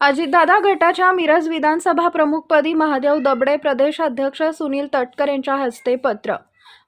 अजितदादा गटाच्या मिरज विधानसभा प्रमुखपदी महादेव दबडे प्रदेश अध्यक्ष सुनील तटकर यांच्या हस्ते पत्र.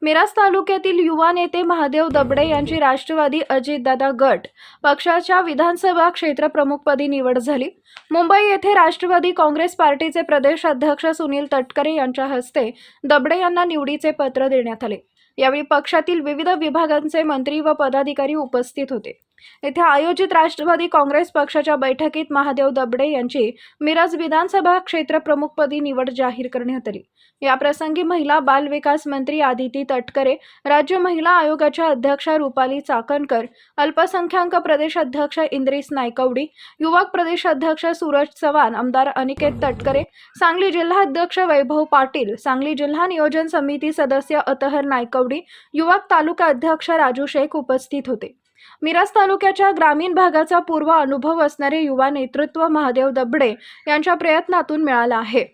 मिरज तालुक्यातील युवा नेते महादेव दबडे यांची राष्ट्रवादी अजितदादा गट पक्षाच्या विधानसभा क्षेत्र प्रमुखपदी निवड झाली. मुंबई येथे राष्ट्रवादी काँग्रेस पार्टीचे प्रदेश अध्यक्ष सुनील तटकरे यांच्या हस्ते दबडे यांना निवडीचे पत्र देण्यात आले. यावेळी पक्षातील विविध विभागांचे मंत्री व पदाधिकारी उपस्थित होते. येथे आयोजित राष्ट्रवादी काँग्रेस पक्षाच्या बैठकीत महादेव दबडे यांची मिरज विधानसभा क्षेत्र प्रमुखपदी निवड जाहीर करण्यात आली. याप्रसंगी महिला बाल विकास मंत्री आदिती तटकरे राज्य महिला आयोगाच्या अध्यक्षा रुपाली चाकणकर अल्पसंख्याक प्रदेश अध्यक्ष इंद्रिस नायकवडी युवक प्रदेश अध्यक्ष सूरज चव्हाण आमदार अनिकेत तटकरे सांगली जिल्हा अध्यक्ष वैभव पाटील सांगली जिल्हा नियोजन समिती सदस्य अतहर नायकवडी युवक तालुका अध्यक्ष राजू शेख उपस्थित होते. मिरज तालुक्याच्या ग्रामीण भागाचा पूर्व अनुभव असणारे युवा नेतृत्व महादेव दबडे यांच्या प्रयत्नातून मिळाला आहे.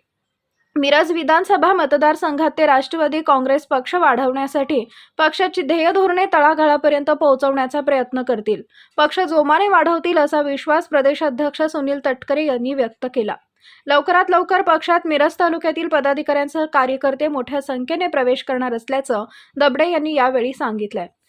मिरज विधानसभा मतदारसंघात ते राष्ट्रवादी काँग्रेस पक्ष वाढवण्यासाठी पक्षाची ध्येय धोरणे तळागाळापर्यंत पोहोचवण्याचा प्रयत्न करतील. पक्ष जोमाने वाढवतील असा विश्वास प्रदेशाध्यक्ष सुनील तटकरे यांनी व्यक्त केला. लवकरात लवकर पक्षात मिरज तालुक्यातील पदाधिकाऱ्यांसह कार्यकर्ते मोठ्या संख्येने प्रवेश करणार असल्याचं दबडे यांनी यावेळी सांगितलंय.